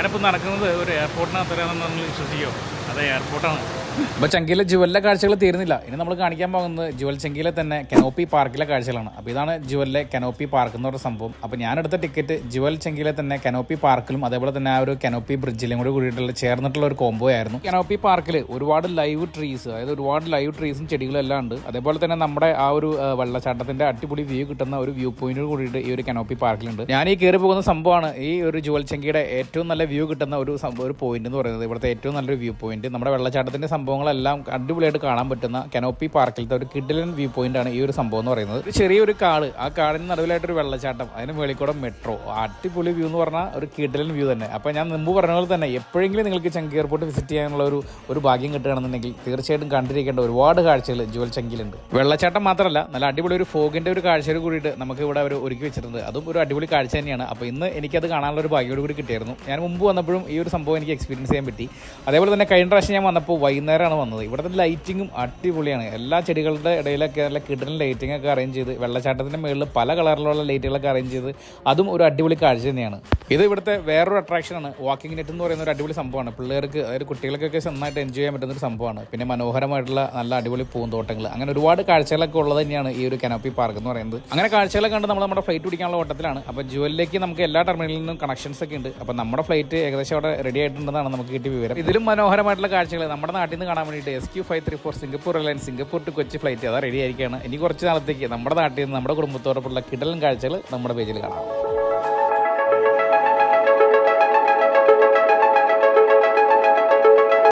ഞാനിപ്പോൾ നടക്കുന്നത് ഒരു എയർപോർട്ടിനകത്തരാണെന്ന് നിങ്ങൾ വിശ്വസിക്കുമോ അതെ എയർപോർട്ടാണ് അപ്പോൾ ചങ്കിയിലെ ജുവലിലെ കാഴ്ചകൾ തീരുന്നില്ല. ഇനി നമ്മൾ കാണിക്കാൻ പോകുന്നത് ജുവൽ ചങ്കിയിലെ തന്നെ കനോപ്പി പാർക്കിലെ കാഴ്ചകളാണ്. അപ്പോൾ ഇതാണ് ജുവലിലെ കനോപ്പി പാർക്ക് എന്ന് പറയുന്ന സംഭവം. അപ്പോൾ ഞാനെടുത്ത ടിക്കറ്റ് ജുവൽ ചങ്കിയിലെ തന്നെ കനോപ്പി പാർക്കിലും അതേപോലെ തന്നെ ആ ഒരു കനോപ്പി ബ്രിഡ്ജിലും കൂടി കൂടിയിട്ടുള്ള ചേർന്നിട്ടുള്ള ഒരു കോംബോ ആയിരുന്നു. കനോപ്പി പാർക്കിൽ ഒരുപാട് ലൈവ് ട്രീസ് അതായത് ഒരുപാട് ലൈവ് ട്രീസും ചെടികളും എല്ലാം ഉണ്ട്. അതേപോലെ തന്നെ നമ്മുടെ ആ ഒരു വെള്ളച്ചാട്ടത്തിന്റെ അടിപൊളി വ്യൂ കിട്ടുന്ന ഒരു വ്യൂ പോയിന്റ് കൂടിയിട്ട് ഈ ഒരു കനോപ്പി പാർക്കിലുണ്ട്. ഞാൻ ഈ കയറി പോകുന്ന സംഭവമാണ് ഈ ഒരു ജുവൽ ചങ്കിയുടെ ഏറ്റവും നല്ല വ്യൂ കിട്ടുന്ന ഒരു സംഭവം ഒരു പോയിന്റ് എന്ന് പറയുന്നത്. ഇവിടുത്തെ ഏറ്റവും നല്ലൊരു വ്യൂ പോയിന്റ് നമ്മുടെ വെള്ളച്ചാട്ടത്തിന്റെ സംഭവങ്ങളെല്ലാം അടിപൊളിയായിട്ട് കാണാൻ പറ്റുന്ന കനോപ്പി പാർക്കിലത്തെ ഒരു കിഡിലൻ വ്യൂ പോയിന്റ് ആണ് ഈ ഒരു സംഭവം എന്ന് പറയുന്നത്. ഒരു ചെറിയൊരു കാട്. ആ കാടിന് നടുവിലായിട്ടൊരു വെള്ളച്ചാട്ടം. അതിന് മേളിക്കൂടെ മെട്രോ അടിപൊളി വ്യൂ എന്ന് പറഞ്ഞാൽ ഒരു കിഡിലൻ വ്യൂ തന്നെ. അപ്പോൾ ഞാൻ മുമ്പ് പറഞ്ഞ പോലെ തന്നെ എപ്പോഴെങ്കിലും നിങ്ങൾക്ക് ചങ്കി എയർപോർട്ട് വിസിറ്റ് ചെയ്യാനുള്ള ഒരു ഒരു ഭാഗ്യം കിട്ടുകയാണെന്നുണ്ടെങ്കിൽ തീർച്ചയായിട്ടും കണ്ടിരിക്കേണ്ട ഒരുപാട് കാഴ്ചകൾ ജുവൽ ചങ്കിലുണ്ട് വെള്ളച്ചാട്ടം മാത്രമല്ല നല്ല അടിപൊളി ഒരു ഫോഗിന്റെ ഒരു കാഴ്ചയോട് കൂടിയിട്ട് നമുക്ക് ഇവിടെ ഒരു ഒരുക്കി വെച്ചിട്ടുണ്ട്. അതും ഒരു അടിപൊളി കാഴ്ച തന്നെയാണ്. അപ്പോൾ ഇന്ന് എനിക്കത് കാണാനുള്ള ഒരു ഭാഗ്യോട് കൂടി കിട്ടിയായിരുന്നു. ഞാൻ മുമ്പ് വന്നപ്പോഴും ഈ ഒരു സംഭവം എനിക്ക് എക്സ്പീരിയൻസ് ചെയ്യാൻ പറ്റി. അതേപോലെ തന്നെ കഴിഞ്ഞ പ്രാവശ്യം ഞാൻ വന്നപ്പോൾ വൈകുന്നേരമാണ് വന്നത്. ഇവിടുത്തെ ലൈറ്റിങ്ങും അടിപൊളിയാണ്. എല്ലാ ചെടികളുടെ ഇടയിലൊക്കെ നല്ല കിടലൻ ലൈറ്റിംഗ് ഒക്കെ അറേഞ്ച് ചെയ്ത് വെള്ളച്ചാട്ടത്തിന്റെ മുകളിൽ പല കളറിലുള്ള ലൈറ്റുകളൊക്കെ അറേഞ്ച് ചെയ്ത് അതും ഒരു അടിപൊളി കാഴ്ച തന്നെയാണ്. ഇത് ഇവിടുത്തെ വേറൊരു അട്രാക്ഷനാണ് വാക്കിംഗ് നെറ്റ് എന്ന് പറയുന്ന ഒരു അടിപൊളി സംഭവമാണ്. പിള്ളേർക്ക് അതായത് കുട്ടികൾക്കൊക്കെ നന്നായിട്ട് എൻജോയ് ചെയ്യാൻ പറ്റുന്ന ഒരു സംഭവമാണ്. പിന്നെ മനോഹരമായിട്ടുള്ള നല്ല അടിപൊളി പൂന്തോട്ടങ്ങൾ അങ്ങനെ ഒരുപാട് കാഴ്ചകളൊക്കെ ഉള്ളത് തന്നെയാണ് ഈ ഒരു കനോപ്പി പാർക്ക് എന്ന് പറയുന്നത്. അങ്ങനെ കാഴ്ചകളൊക്കെ കണ്ട് നമ്മൾ നമ്മുടെ ഫ്ലൈറ്റ് പിടിക്കാനുള്ള ഓട്ടത്തിലാണ്. അപ്പോൾ ജുവലിലേക്ക് നമുക്ക് എല്ലാ ടെർമിനലിൽ നിന്നും കണക്ഷൻസ് ഒക്കെ ഉണ്ട്. അപ്പോൾ നമ്മുടെ ഫ്ലൈറ്റ് ഏകദേശം അവിടെ റെഡി ആയിട്ടുണ്ടെന്നാണ് നമുക്ക് കിട്ടിയ വിവരം. ഇതിലും മനോഹരമായിട്ടുള്ള കാഴ്ചകൾ നമ്മുടെ നാട്ടിൽ നിന്ന് കാണാൻ വേണ്ടിയിട്ട് S Q five three four Singapore Airlines Singapore to Kochi flight അതാ റെഡി ആയിരിക്കുകയാണ്. ഇനി കുറച്ച് നാളത്തേക്ക് നമ്മുടെ നാട്ടിൽ നിന്ന് നമ്മുടെ കുടുംബത്തോടൊപ്പമുള്ള കിടലും കാഴ്ചകൾ നമ്മുടെ പേജിൽ കാണാം.